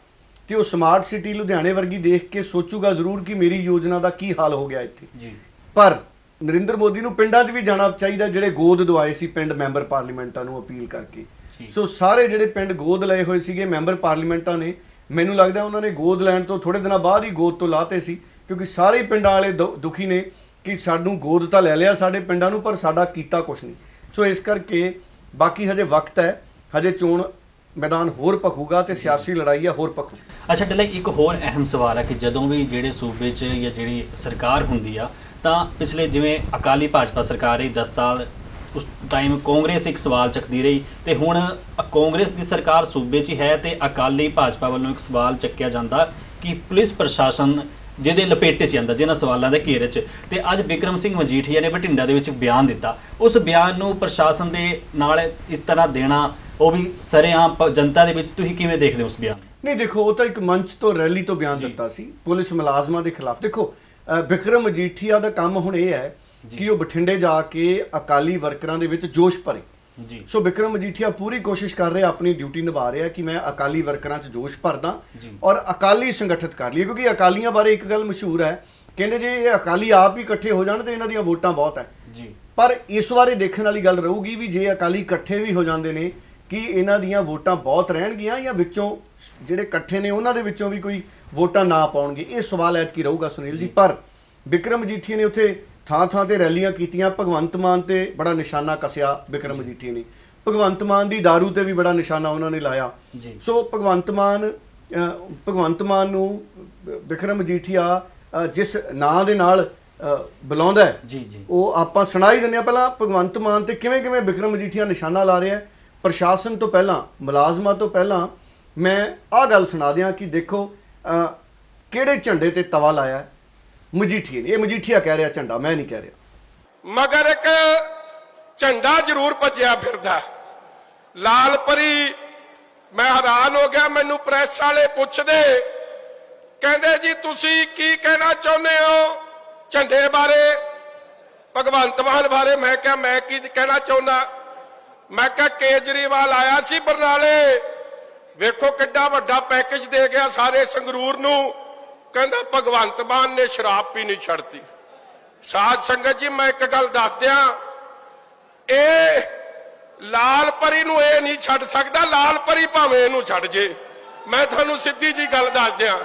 ਤੇ ਉਹ ਸਮਾਰਟ ਸਿਟੀ ਲੁਧਿਆਣੇ ਵਰਗੀ ਦੇਖ ਕੇ ਸੋਚੂਗਾ ਜ਼ਰੂਰ ਕਿ ਮੇਰੀ ਯੋਜਨਾ ਦਾ ਕੀ ਹਾਲ ਹੋ ਗਿਆ ਇੱਥੇ। ਜੀ। ਪਰ ਨਰਿੰਦਰ ਮੋਦੀ ਨੂੰ ਪਿੰਡਾਂ 'ਚ ਵੀ ਜਾਣਾ ਚਾਹੀਦਾ ਜਿਹੜੇ ਗੋਦ ਦਵਾਏ ਸੀ ਪਿੰਡ ਮੈਂਬਰ ਪਾਰਲੀਮੈਂਟਾਂ ਨੂੰ ਅਪੀਲ ਕਰਕੇ। ਸੋ ਸਾਰੇ ਜਿਹੜੇ ਪਿੰਡ ਗੋਦ ਲਏ ਹੋਏ ਸੀਗੇ ਮੈਂਬਰ ਪਾਰਲੀਮੈਂਟਾਂ ਨੇ ਮੈਨੂੰ ਲੱਗਦਾ ਉਹਨਾਂ ਨੇ ਗੋਦ ਲੈਣ ਤੋਂ ਥੋੜੇ ਦਿਨਾਂ ਬਾਅਦ ਹੀ ਗੋਦ ਤੋਂ ਲਾਤੇ ਸੀ ਕਿਉਂਕਿ ਸਾਰੇ ਪਿੰਡਾਂ ਵਾਲੇ ਦੁਖੀ ਨੇ ਕਿ ਸਾਨੂੰ ਗੋਦ ਤਾਂ ਲੈ ਲਿਆ ਸਾਡੇ ਪਿੰਡਾਂ ਨੂੰ ਪਰ ਸਾਡਾ ਕੀਤਾ ਕੁਛ ਨਹੀਂ। ਸੋ ਇਸ ਕਰਕੇ ਬਾਕੀ ਹਜੇ ਵਕਤ ਹੈ ਹਜੇ ਚੋਣ ਮੈਦਾਨ ਹੋਰ ਭਖੂਗਾ ਤੇ ਸਿਆਸੀ ਲੜਾਈ ਹੈ ਹੋਰ ਭਖੂ। ਅੱਛਾ ਢਿੱਲਾ ਇੱਕ ਹੋਰ ਅਹਿਮ ਸਵਾਲ ਹੈ ਕਿ ਜਦੋਂ ਵੀ ਜਿਹੜੇ ਸੂਬੇ 'ਚ ਜਾਂ ਜਿਹੜੀ ਸਰਕਾਰ ਹੁੰਦੀ ਆ, ਤਾਂ ਪਿਛਲੇ ਜਿਵੇਂ ਅਕਾਲੀ ਭਾਜਪਾ ਸਰਕਾਰ ਰਹੀ 10 ਸਾਲ ਉਸ ਟਾਈਮ ਕਾਂਗਰਸ ਇੱਕ ਸਵਾਲ ਚੱਕਦੀ ਰਹੀ ਤੇ ਹੁਣ ਕਾਂਗਰਸ ਦੀ ਸਰਕਾਰ ਸੂਬੇ 'ਚ ਹੀ ਹੈ ਤੇ ਅਕਾਲੀ ਭਾਜਪਾ ਵੱਲੋਂ ਇੱਕ ਸਵਾਲ ਚੱਕਿਆ ਜਾਂਦਾ ਕਿ ਪੁਲਿਸ ਪ੍ਰਸ਼ਾਸਨ ਜਿਹਦੇ ਲਪੇਟੇ 'ਚ ਜਾਂਦਾ, ਜਿਹਨਾਂ ਸਵਾਲਾਂ ਦੇ ਘੇਰੇ 'ਚ। ਤੇ ਅੱਜ ਵਿਕਰਮ ਸਿੰਘ ਮਜੀਠੀਆ ਨੇ ਬਠਿੰਡਾ ਦੇ ਵਿੱਚ ਬਿਆਨ ਦਿੱਤਾ। ਉਸ ਬਿਆਨ ਨੂੰ ਪ੍ਰਸ਼ਾਸਨ ਦੇ ਨਾਲ ਇਸ ਤਰ੍ਹਾਂ ਦੇਣਾ ਉਹ ਵੀ ਸਰੇਆਮ ਪ- ਜਨਤਾ ਦੇ ਵਿੱਚ ਤੁਸੀਂ ਕਿਵੇਂ ਦੇਖਦੇ ਹੋ ਉਸ ਬਿਆਨ ਨੂੰ? ਨਹੀਂ ਦੇਖੋ ਉਹ ਤਾਂ ਇੱਕ ਮੰਚ ਤੋਂ ਰੈਲੀ ਤੋਂ ਬਿਆਨ ਦਿੱਤਾ ਸੀ। ਪੁਲਿਸ ਮੁਲਾਜ਼ਮਾਂ ਦੇ ਖਿਲਾਫ। ਦੇਖੋ ਅ, ਵਿਕਰਮ ਮਜੀਠੀਆ ਦਾ ਕੰਮ ਹੁਣ ਇਹ ਹੈ ਕਿ ਉਹ ਬਠਿੰਡੇ ਜਾ ਕੇ ਅਕਾਲੀ ਵਰਕਰਾਂ ਦੇ ਵਿੱਚ ਜੋਸ਼ ਭਰੇ। ਜੀ। ਸੋ ਵਿਕਰਮ ਮਜੀਠੀਆ ਪੂਰੀ ਕੋਸ਼ਿਸ਼ ਕਰ ਰਿਹਾ ਆਪਣੀ ਡਿਊਟੀ ਨਿਭਾ ਰਿਹਾ ਕਿ ਮੈਂ ਅਕਾਲੀ ਵਰਕਰਾਂ 'ਚ ਜੋਸ਼ ਭਰਦਾ। ਔਰ ਅਕਾਲੀ ਸੰਗਠਿਤ ਕਰ ਲਈਏ। ਕਿਉਂਕਿ ਅਕਾਲੀਆਂ ਬਾਰੇ ਇੱਕ ਗੱਲ ਮਸ਼ਹੂਰ ਹੈ ਕਹਿੰਦੇ ਜੇ ਇਹ ਅਕਾਲੀ ਆਪ ਹੀ ਇਕੱਠੇ ਹੋ ਜਾਣ ਤੇ ਇਹਨਾਂ ਦੀਆਂ ਵੋਟਾਂ ਬਹੁਤ ਹੈ। ਜੀ। ਪਰ ਇਸ ਬਾਰੇ ਦੇਖਣ ਵਾਲੀ ਗੱਲ ਰਹੂਗੀ ਵੀ ਜੇ ਅਕਾਲੀ ਇਕੱਠੇ ਵੀ ਹੋ ਜਾਂਦੇ ਨੇ ਕਿ ਇਹਨਾਂ ਦੀਆਂ ਵੋਟਾਂ ਬਹੁਤ ਰਹਿਣਗੀਆਂ ਜਾਂ ਵਿੱਚੋਂ ਜਿਹੜੇ ਇਕੱਠੇ ਨੇ ਉਹਨਾਂ ਦੇ ਵਿੱਚੋਂ ਵੀ ਕੋਈ ਵੋਟਾਂ ਨਾ ਪਾਉਣਗੇ? ਇਹ ਸਵਾਲ ਐਤਕੀ ਰਹੂਗਾ ਸੁਨੀਲ ਜੀ। ਪਰ ਵਿਕਰਮ ਮਜੀਠੀਆ ਨੇ ਉੱਥੇ ਥਾਂ ਥਾਂ ਤੇ ਰੈਲੀਆਂ ਕੀਤੀਆਂ। ਭਗਵੰਤ ਮਾਨ ਤੇ ਬੜਾ ਨਿਸ਼ਾਨਾ ਕਸਿਆ ਵਿਕਰਮ ਮਜੀਠੀਆ ਨੇ। ਭਗਵੰਤ ਮਾਨ ਦੀ दारू ਤੇ ਵੀ ਬੜਾ ਨਿਸ਼ਾਨਾ ਉਹਨਾਂ ਨੇ ਲਾਇਆ। ਜੀ। ਸੋ ਭਗਵੰਤ ਮਾਨ ਭਗਵੰਤ ਮਾਨ ਨੂੰ ਵਿਕਰਮ ਮਜੀਠੀਆ ਅਹ, ਜਿਸ ਨਾਂ ਦੇ ਨਾਲ ਬੁਲਾਉਂਦਾ ਜੀ ਜੀ। ਉਹ ਆਪਾਂ ਸੁਣਾ ਹੀ ਦਿੰਦੇ ਆ ਪਹਿਲਾਂ ਭਗਵੰਤ ਮਾਨ ਤੇ ਕਿਵੇਂ ਕਿਵੇਂ ਵਿਕਰਮ ਮਜੀਠੀਆ ਨਿਸ਼ਾਨਾ ਲਾ ਰਿਹਾ ਹੈ ਪ੍ਰਸ਼ਾਸਨ ਤੋਂ ਪਹਿਲਾਂ ਮੁਲਾਜ਼ਮਾਂ ਤੋਂ ਪਹਿਲਾਂ ਮੈਂ ਆਹ ਗੱਲ ਸੁਣਾ ਦਿਆਂ ਕਿ ਦੇਖੋ ਅਹ, ਕਿਹੜੇ ਝੰਡੇ ਤੇ ਤਵਾ ਲਾਇਆ ਮਜੀਠੀਏ ਨੇ ਇਹ ਮਜੀਠੀਆ ਕਹਿ ਰਿਹਾ ਝੰਡਾ ਮੈਂ ਨਹੀਂ ਕਹਿ ਰਿਹਾ। ਮਗਰ ਇੱਕ ਝੰਡਾ ਜ਼ਰੂਰ ਭੱਜਿਆ ਫਿਰਦਾ। ਲਾਲ ਪਰੀ ਮੈਂ ਹੈਰਾਨ ਹੋ ਗਿਆ ਮੈਨੂੰ ਪ੍ਰੈਸ ਵਾਲੇ ਪੁੱਛਦੇ ਕਹਿੰਦੇ ਜੀ ਤੁਸੀਂ ਕੀ ਕਹਿਣਾ ਚਾਹੁੰਦੇ ਹੋ ਝੰਡੇ ਬਾਰੇ? ਭਗਵੰਤ ਮਾਨ ਬਾਰੇ ਮੈਂ ਕਿਹਾ ਮੈਂ ਕੀ ਕਹਿਣਾ ਚਾਹੁੰਦਾ? ਮੈਂ ਕਿਹਾ ਕੇਜਰੀਵਾਲ ਆਇਆ ਸੀ ਬਰਨਾਲੇ। ਵੇਖੋ ਕਿੱਡਾ ਵੱਡਾ ਪੈਕੇਜ ਦੇ ਗਿਆ ਸਾਰੇ ਸੰਗਰੂਰ ਨੂੰ। ਕਹਿੰਦਾ ਭਗਵੰਤ ਮਾਨ ਨੇ ਸ਼ਰਾਬ ਪੀਣੀ ਛੱਡਤੀ। ਸਾਧ ਸੰਗਤ ਜੀ, ਮੈਂ ਇੱਕ ਗੱਲ ਦੱਸ ਦਿਆਂ। ਇਹ ਲਾਲ ਪਰੀ ਨੂੰ ਇਹ ਨਹੀਂ ਛੱਡ ਸਕਦਾ, ਲਾਲ ਪਰੀ ਭਾਵੇਂ ਇਹਨੂੰ ਛੱਡ ਜੇ। ਮੈਂ ਤੁਹਾਨੂੰ ਸਿੱਧੀ ਜੀ ਗੱਲ ਦੱਸ ਦਿਆਂ।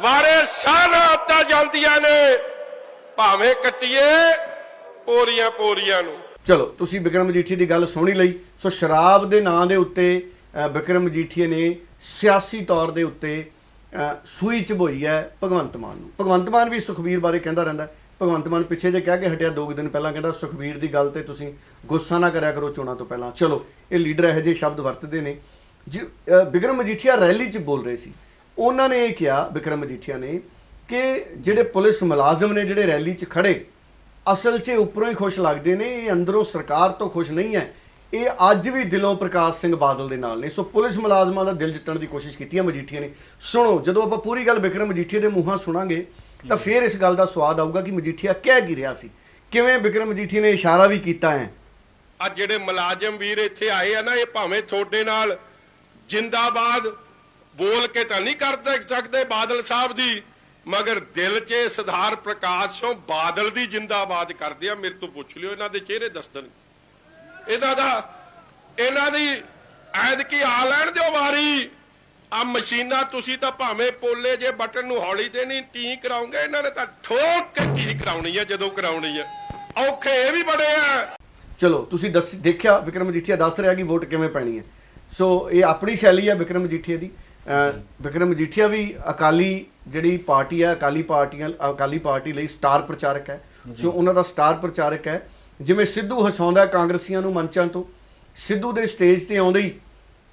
ਵਾਰੇ ਸਾਰਾ ਆਤਾ ਜਾਂਦੀਆਂ ਨੇ। ਭਾਵੇਂ ਕੱਟੀਏ ਪੋਰੀਆਂ ਪੋਰੀਆਂ ਨੂੰ। ਚਲੋ ਤੁਸੀਂ ਵਿਕਰਮ ਮਜੀਠੀਆ ਦੀ ਗੱਲ ਸੁਣੀ ਲਈ। ਸੋ ਸ਼ਰਾਬ ਦੇ ਨਾਂ ਦੇ ਉੱਤੇ ਅਹ, ਵਿਕਰਮ ਮਜੀਠੀਆ ਨੇ ਸਿਆਸੀ ਤੌਰ ਦੇ ਉੱਤੇ ਸੂਈ ਚਬੋਈ ਹੈ ਭਗਵੰਤ ਮਾਨ ਨੂੰ। ਭਗਵੰਤ ਮਾਨ ਵੀ ਸੁਖਬੀਰ ਬਾਰੇ ਕਹਿੰਦਾ ਰਹਿੰਦਾ ਭਗਵੰਤ ਮਾਨ ਪਿੱਛੇ ਜੇ ਕਹਿ ਕੇ ਹਟਿਆ ਦੋ ਕੁ ਦਿਨ ਪਹਿਲਾਂ ਕਹਿੰਦਾ ਸੁਖਬੀਰ ਦੀ ਗੱਲ ਤੇ ਤੁਸੀਂ ਗੁੱਸਾ ਨਾ ਕਰਿਆ ਕਰੋ ਚੋਣਾਂ ਤੋਂ ਪਹਿਲਾਂ। ਚਲੋ ਇਹ ਲੀਡਰ ਇਹੋ ਜਿਹੇ ਸ਼ਬਦ ਵਰਤਦੇ ਨੇ। ਜੀ ਅਹ, ਵਿਕਰਮ ਮਜੀਠੀਆ ਰੈਲੀ 'ਚ ਬੋਲ ਰਹੇ ਸੀ। ਉਹਨਾਂ ਨੇ ਇਹ ਕਿਹਾ ਵਿਕਰਮ ਮਜੀਠੀਆ ਨੇ ਕਿ ਜਿਹੜੇ ਪੁਲਿਸ ਮੁਲਾਜ਼ਮ ਨੇ ਜਿਹੜੇ ਰੈਲੀ 'ਚ ਖੜੇ ਅਸਲ 'ਚ ਉੱਪਰੋਂ ਹੀ ਖੁਸ਼ ਲੱਗਦੇ ਨੇ, ਇਹ ਅੰਦਰੋਂ ਸਰਕਾਰ ਤੋਂ ਖੁਸ਼ ਨਹੀਂ ਹੈ। ਇਹ ਅੱਜ ਵੀ ਦਿਲੋਂ ਪ੍ਰਕਾਸ਼ ਸਿੰਘ ਬਾਦਲ ਦੇ ਨਾਲ ਨੇ। ਸੋ ਪੁਲਿਸ ਮੁਲਾਜ਼ਮਾਂ ਦਾ ਦਿਲ ਜਿੱਤਣ ਦੀ ਕੋਸ਼ਿਸ਼ ਕੀਤੀ ਹੈ ਮਜੀਠੀਆ ਨੇ। ਸੁਣੋ, ਜਦੋਂ ਆਪਾਂ ਪੂਰੀ ਗੱਲ ਬਿਕਰਮ ਮਜੀਠੀਆ ਦੇ ਮੂੰਹਾਂ ਸੁਣਾਂਗੇ, ਤਾਂ ਫਿਰ ਇਸ ਗੱਲ ਦਾ ਸਵਾਦ ਆਊਗਾ ਕਿ ਮਜੀਠੀਆ ਕਹਿ ਕੀ ਰਿਹਾ ਸੀ। ਕਿਵੇਂ ਬਿਕਰਮ ਮਜੀਠੀਆ ਨੇ ਇਸ਼ਾਰਾ ਵੀ ਕੀਤਾ ਹੈ? ਆ ਜਿਹੜੇ ਮੁਲਾਜ਼ਮ ਵੀਰ ਇੱਥੇ ਆਏ ਆ ਨਾ, ਇਹ ਭਾਵੇਂ ਤੁਹਾਡੇ ਨਾਲ ਜਿੰਦਾਬਾਦ ਬੋਲ ਕੇ ਤਾਂ ਨਹੀਂ ਕਰ ਸਕਦੇ ਬਾਦਲ ਸਾਹਿਬ ਦੀ। ਮਗਰ ਦਿਲ 'ਚ ਇਹ ਸਰਦਾਰ ਬਾਦਲ ਦੀ ਜਿੰਦਾਬਾਦ ਕਰਦੇ ਆ, ਮੇਰੇ ਤੋਂ ਪੁੱਛ ਲਿਓ, ਇਹਨਾਂ ਦੇ ਚਿਹਰੇ ਦੱਸਣ ਇਹਨਾਂ ਦਾ, ਇਹਨਾਂ ਦੀ ਐਦ ਕੀ ਆ ਲੈਣ ਦਿਓ ਵਾਰੀ। ਆ ਮਸ਼ੀਨਾਂ ਤੁਸੀਂ ਤਾਂ ਭਾਵੇਂ ਪੋਲੇ ਜੇ ਬਟਨ ਨੂੰ ਹੌਲੀ ਤੇ ਨਹੀਂ ਟੀ ਕਰਾਉਂਗੇ, ਇਹਨਾਂ ਨੇ ਤਾਂ ਠੋਕ ਕੇ ਟੀ ਕਰਾਉਣੀ ਆ, ਜਦੋਂ ਕਰਾਉਣੀ ਆ। ਔਖੇ ਇਹ ਵੀ ਬੜੇ ਆ। ਚਲੋ, ਤੁਸੀਂ ਦੱਸ, ਦੇਖਿਆ ਵਿਕਰਮ ਮਜੀਠੀਆ ਦੱਸ ਰਿਹਾ ਕਿ ਵੋਟ ਕਿਵੇਂ ਪੈਣੀ ਹੈ। ਸੋ ਇਹ ਆਪਣੀ ਸ਼ੈਲੀ ਹੈ ਵਿਕਰਮ ਮਜੀਠੀਆ ਦੀ। ਵਿਕਰਮ ਮਜੀਠੀਆ ਵੀ ਅਕਾਲੀ ਜਿਹੜੀ ਪਾਰਟੀ ਹੈ ਅਕਾਲੀ ਪਾਰਟੀਆਂ ਅਕਾਲੀ ਪਾਰਟੀ ਲਈ ਸਟਾਰ ਪ੍ਰਚਾਰਕ ਹੈ। ਸੋ ਉਹਨਾਂ ਦਾ ਸਟਾਰ ਪ੍ਰਚਾਰਕ ਹੈ। ਜਿਵੇਂ ਸਿੱਧੂ ਹਸਾਉਂਦਾ ਕਾਂਗਰਸੀਆਂ ਨੂੰ ਮੰਚਾਂ ਤੋਂ ਸਿੱਧੂ ਦੇ ਸਟੇਜ ਤੇ ਆਉਂਦੇ ਹੀ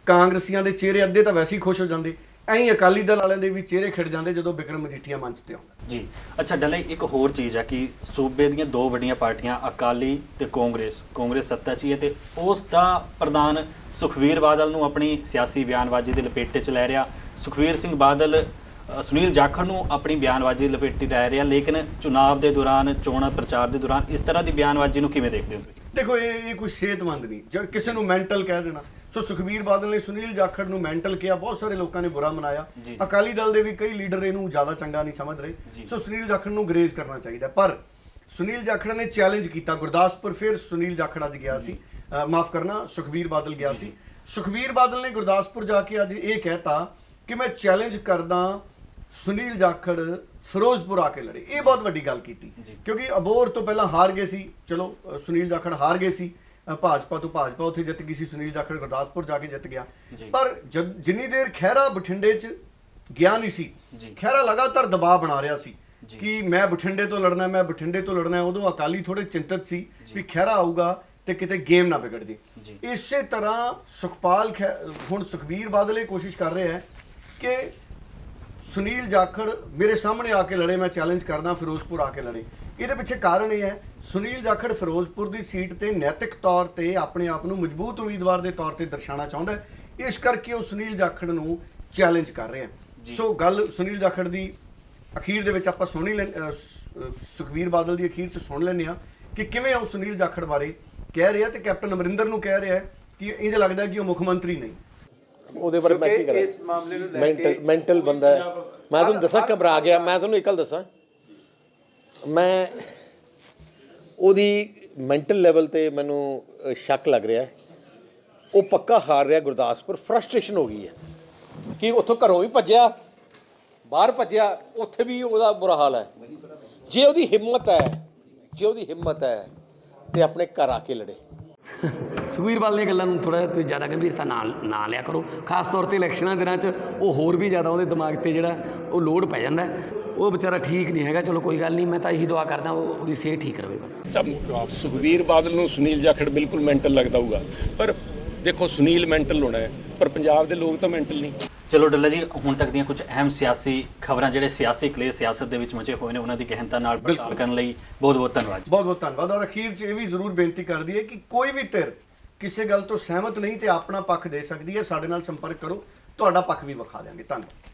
ਕਾਂਗਰਸੀਆਂ ਦੇ ਚਿਹਰੇ ਅੱਧੇ ਤਾਂ ਵੈਸੇ ਹੀ ਖੁਸ਼ ਹੋ ਜਾਂਦੇ। ਐਂ ਅਕਾਲੀ ਦਲ ਵਾਲਿਆਂ ਦੇ ਵੀ ਚਿਹਰੇ ਖਿੜ ਜਾਂਦੇ ਜਦੋਂ ਵਿਕਰਮ ਮਜੀਠੀਆ ਮੰਚ ਤੇ ਆਉਂਦਾ। ਜੀ। ਅੱਛਾ ਡੱਲੇ ਇੱਕ ਹੋਰ ਚੀਜ਼ ਹੈ ਕਿ ਸੂਬੇ ਦੀਆਂ ਦੋ ਵੱਡੀਆਂ ਪਾਰਟੀਆਂ ਅਕਾਲੀ ਤੇ ਕਾਂਗਰਸ ਕਾਂਗਰਸ ਸੱਤਾ 'ਚ ਹੀ ਹੈ ਤੇ ਉਸ ਦਾ ਪ੍ਰਧਾਨ ਸੁਖਵੀਰ ਬਾਦਲ ਨੂੰ ਆਪਣੀ ਸਿਆਸੀ ਬਿਆਨਬਾਜ਼ੀ ਦੇ ਲਪੇਟੇ 'ਚ ਲੈ ਰਿਹਾ। ਸੁਖਵੀਰ ਸਿੰਘ ਬਾਦਲ ਅ, ਸੁਨੀਲ ਜਾਖੜ ਨੂੰ ਆਪਣੀ ਬਿਆਨਬਾਜ਼ੀ ਦੇ ਲਪੇਟੇ ਲੈ ਰਿਹਾ ਲੇਕਿਨ ਚੁਣਾਵ ਦੇ ਦੌਰਾਨ ਚੋਣ ਪ੍ਰਚਾਰ ਦੇ ਦੌਰਾਨ ਇਸ ਤਰ੍ਹਾਂ ਦੀ ਬਿਆਨਬਾਜ਼ੀ ਨੂੰ ਕਿਵੇਂ ਦੇਖਦੇ ਹੋ ਤੁਸੀਂ? ਦੇਖੋ ਇਹ ਇਹ ਕੋਈ ਸਿਹਤਮੰਦ ਨਹੀਂ। ਜੇ ਕਿਸੇ ਨੂੰ ਮੈਂਟਲ ਕਹਿ ਦੇਣਾ। ਸੋ ਸੁਖਬੀਰ ਬਾਦਲ ਨੇ ਸੁਨੀਲ ਜਾਖੜ ਨੂੰ ਮੈਂਟਲ ਕਿਹਾ। ਬਹੁਤ ਸਾਰੇ ਲੋਕਾਂ ਨੇ ਬੁਰਾ ਮਨਾਇਆ। ਅਕਾਲੀ ਦਲ ਦੇ ਵੀ ਕਈ ਲੀਡਰ ਇਹਨੂੰ ਜ਼ਿਆਦਾ ਚੰਗਾ ਨਹੀਂ ਸਮਝ। ਰਹੇ। ਸੋ ਸੁਨੀਲ ਜਾਖੜ ਨੂੰ ਗਰੇਜ਼ ਕਰਨਾ ਚਾਹੀਦਾ। ਪਰ ਸੁਨੀਲ ਜਾਖੜ ਨੇ ਚੈਲੰਜ ਕੀਤਾ ਗੁਰਦਾਸਪੁਰ। ਫਿਰ ਸੁਨੀਲ ਜਾਖੜ ਅੱਜ ਗਿਆ ਸੀ। ਮਾਫ ਕਰਨਾ ਸੁਖਬੀਰ ਬਾਦਲ ਗਿਆ ਸੀ। ਸੁਖਬੀਰ ਬਾਦਲ ਨੇ ਗੁਰਦਾਸਪੁਰ ਜਾ ਕੇ ਅੱਜ ਇਹ ਕਹਿਤਾ ਕਿ ਮੈਂ ਚੈਲੰਜ ਕਰਦਾ ਸੁਨੀਲ ਜਾਖੜ ਫਿਰੋਜ਼ਪੁਰ ਆ ਕੇ ਲੜੇ ਇਹ ਬਹੁਤ ਵੱਡੀ ਗੱਲ ਕੀਤੀ ਜੀ। ਕਿਉਂਕਿ ਅਬੋਰ ਤੋਂ ਪਹਿਲਾਂ ਹਾਰ ਗਏ ਸੀ ਚਲੋ ਅ, ਸੁਨੀਲ ਜਾਖੜ ਹਾਰ ਗਏ ਸੀ ਅ, ਭਾਜਪਾ ਤੋਂ ਭਾਜਪਾ ਉੱਥੇ ਜਿੱਤ ਗਈ ਸੀ ਸੁਨੀਲ ਜਾਖੜ ਗੁਰਦਾਸਪੁਰ ਜਾ ਕੇ ਜਿੱਤ ਗਿਆ ਜੀ। ਪਰ ਜਦ- ਜਿੰਨੀ ਦੇਰ ਖਹਿਰਾ ਬਠਿੰਡੇ 'ਚ ਗਿਆ ਨਹੀਂ ਸੀ ਜੀ। ਖਹਿਰਾ ਲਗਾਤਾਰ ਦਬਾਅ ਬਣਾ ਰਿਹਾ ਸੀ ਜੀ। ਕਿ ਮੈਂ ਬਠਿੰਡੇ ਤੋਂ ਲੜਨਾ ਮੈਂ ਬਠਿੰਡੇ ਤੋਂ ਲੜਨਾ ਉਦੋਂ ਅਕਾਲੀ ਥੋੜੇ ਚਿੰਤਤ ਸੀ ਵੀ ਖਹਿਰਾ ਆਊਗਾ ਤੇ ਕਿਤੇ ਗੇਮ ਨਾ ਵਿਗੜ ਜੇ ਜੀ। ਇਸੇ ਤਰ੍ਹਾਂ ਸੁਖਪਾਲ ਖੈ- ਹੁਣ ਸੁਖਬੀਰ ਬਾਦਲ ਇਹ ਕੋਸ਼ਿਸ਼ ਕਰ ਰਿਹਾ ਹੈ ਕਿ ਸੁਨੀਲ ਜਾਖੜ ਮੇਰੇ ਸਾਹਮਣੇ ਆ ਕੇ ਲੜੇ ਮੈਂ ਚੈਲੰਜ ਕਰਦਾ ਫਿਰੋਜ਼ਪੁਰ ਆ ਕੇ ਲੜੇ। ਇਹਦੇ ਪਿੱਛੇ ਕਾਰਨ ਇਹ ਹੈ ਸੁਨੀਲ ਜਾਖੜ ਫਿਰੋਜ਼ਪੁਰ ਦੀ ਸੀਟ ਤੇ ਨੈਤਿਕ ਤੌਰ ਤੇ ਆਪਣੇ ਆਪ ਨੂੰ ਮਜ਼ਬੂਤ ਉਮੀਦਵਾਰ ਦੇ ਤੌਰ ਤੇ ਦਰਸਾਉਣਾ ਚਾਹੁੰਦਾ ਇਸ ਕਰਕੇ ਉਹ ਸੁਨੀਲ ਜਾਖੜ ਨੂੰ ਚੈਲੰਜ ਕਰ ਰਿਹਾ ਸੋ ਗੱਲ ਸੁਨੀਲ ਜਾਖੜ ਦੀ ਅਖੀਰ ਦੇ ਵਿੱਚ ਆਪਾਂ ਸੁਣ ਹੀ ਲੈ ਅਹ ਸ- ਅਹ ਸੁਖਬੀਰ ਬਾਦਲ ਦੀ ਅਖੀਰ ਚ ਸੁਣ ਲੈਂਦੇ ਆ ਕਿ ਕਿਵੇਂ ਉਹ ਸੁਨੀਲ ਜਾਖੜ ਬਾਰੇ ਕਹਿ ਰਿਹਾ ਤੇ ਕੈਪਟਨ ਅਮਰਿੰਦਰ ਨੂੰ ਕਹਿ ਰਿਹਾ ਕਿ ਇੰਜ ਲੱਗਦਾ ਕਿ ਉਹ ਮੁੱਖ ਮੰਤਰੀ ਨਹੀਂ। ਉਹਦੇ ਬਾਰੇ ਮੈਂ ਕੀ ਕਰਾਂ? ਇਸ ਮਾਮਲੇ ਨੂੰ ਲੈ ਕੇ ਮੈਂਟਲ ਬੰਦਾ ਹੈ। ਮੈਂ ਤੁਹਾਨੂੰ ਦੱਸਾਂ ਘਬਰਾ ਗਿਆ। ਮੈਂ ਤੁਹਾਨੂੰ ਇੱਕ ਗੱਲ ਦੱਸਾਂ। ਮੈਂ ਉਹਦੀ ਮੈਂਟਲ ਲੈਵਲ ਤੇ ਮੈਨੂੰ ਸ਼ੱਕ ਲੱਗ ਰਿਹਾ। ਉਹ ਪੱਕਾ ਹਾਰ ਰਿਹਾ ਗੁਰਦਾਸਪੁਰ। ਫਰਸਟ੍ਰੇਸ਼ਨ ਹੋ ਗਈ ਹੈ। ਕਿ ਉੱਥੋਂ ਘਰੋਂ ਵੀ ਭੱਜਿਆ ਬਾਹਰ ਭੱਜਿਆ ਉੱਥੇ ਵੀ ਉਹਦਾ ਬੁਰਾ ਹਾਲ ਹੈ। ਜੇ ਉਹਦੀ ਹਿੰਮਤ ਹੈ ਜੇ ਉਹਦੀ ਹਿੰਮਤ ਹੈ ਤੇ ਆਪਣੇ ਘਰ ਆ ਕੇ ਲੜੇ। ਸੁਖਬੀਰ ਬਾਦਲ ਦੀਆਂ ਗੱਲਾਂ ਨੂੰ ਥੋੜਾ ਤੁਸੀਂ ਜ਼ਿਆਦਾ ਗੰਭੀਰਤਾ ਨਾਲ ਨਾ ਲਿਆ ਕਰੋ। ਖਾਸ ਤੌਰ ਤੇ ਇਲੈਕਸ਼ਨਾਂ ਦੇ ਦਿਨਾਂ 'ਚ ਉਹ ਹੋਰ ਵੀ ਜ਼ਿਆਦਾ ਉਹਦੇ ਦਿਮਾਗ ਤੇ ਜਿਹੜਾ ਉਹ ਲੋਡ ਪੈ ਜਾਂਦਾ। ਉਹ ਵਿਚਾਰਾ ਠੀਕ ਨਹੀਂ ਹੈਗਾ ਚਲੋ ਕੋਈ ਗੱਲ ਨਹੀਂ ਮੈਂ ਤਾਂ ਇਹੀ ਦੁਆ ਕਰਦਾ ਉਹ- ਉਹਦੀ ਸਿਹਤ ਠੀਕ ਰਵੇ ਬਸ। ਸਭ ਸੁਖਬੀਰ ਬਾਦਲ ਨੂੰ ਸੁਨੀਲ ਜਾਖੜ ਬਿਲਕੁਲ ਮੈਂਟਲ ਲੱਗਦਾ ਹੋਊਗਾ। ਪਰ ਦੇਖੋ ਸੁਨੀਲ ਮੈਂਟਲ ਹੋਣਾ ਹੈ ਪਰ ਪੰਜਾਬ ਦੇ ਲੋਕ ਤਾਂ ਮੈਂਟਲ ਨਹੀਂ। ਚਲੋ ਡੱਲਾ ਜੀ ਹੁਣ ਤੱਕ ਦੀਆਂ ਕੁਝ ਅਹਿਮ ਸਿਆਸੀ ਖਬਰਾਂ ਜਿਹੜੇ ਸਿਆਸੀ ਕਲੇ ਸਿਆਸਤ ਦੇ ਵਿੱਚ ਮਚੇ ਹੋਏ ਨੇ ਉਹਨਾਂ ਦੀ ਗਹਿਨਤਾ ਨਾਲ ਪੜਤਾਲ ਕਰਨ ਲਈ ਬਹੁਤ ਬਹੁਤ ਧੰਨਵਾਦ। ਬਹੁਤ ਬਹੁਤ ਧੰਨਵਾਦ। ਔਰ ਅਖੀਰ 'ਚ ਇਹ ਵੀ ਜ਼ਰੂਰ ਬੇਨਤੀ ਕਰਦੀ ਹੈ ਕਿ ਕੋਈ ਵੀ ਧਿਰ ਕਿਸੇ ਗੱਲ ਤੋਂ ਸਹਿਮਤ ਨਹੀਂ ਤੇ ਆਪਣਾ ਪੱਖ ਦੇ ਸਕਦੀ ਹੈ, ਸਾਡੇ ਨਾਲ ਸੰਪਰਕ ਕਰੋ, ਤੁਹਾਡਾ ਪੱਖ ਵੀ ਵਿਖਾ ਦਿਆਂਗੇ। ਧੰਨਵਾਦ।